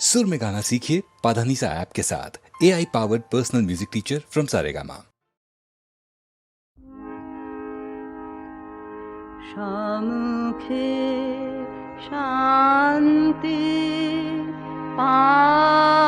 सुर में गाना सीखिए पाधानीसा ऐप के साथ। A I powered personal music teacher from सारेगा शामुखे शांति पा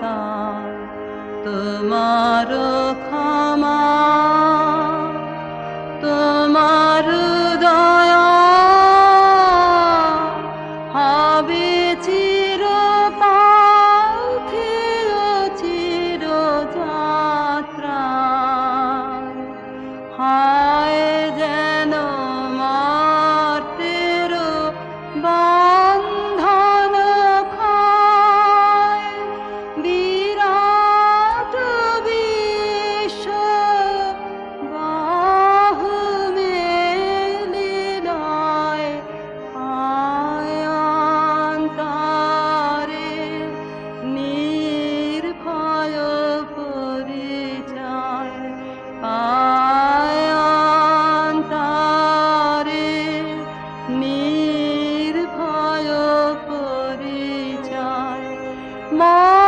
দাতা তোমার ক্ষমা তোমার দয়া হবে 妈。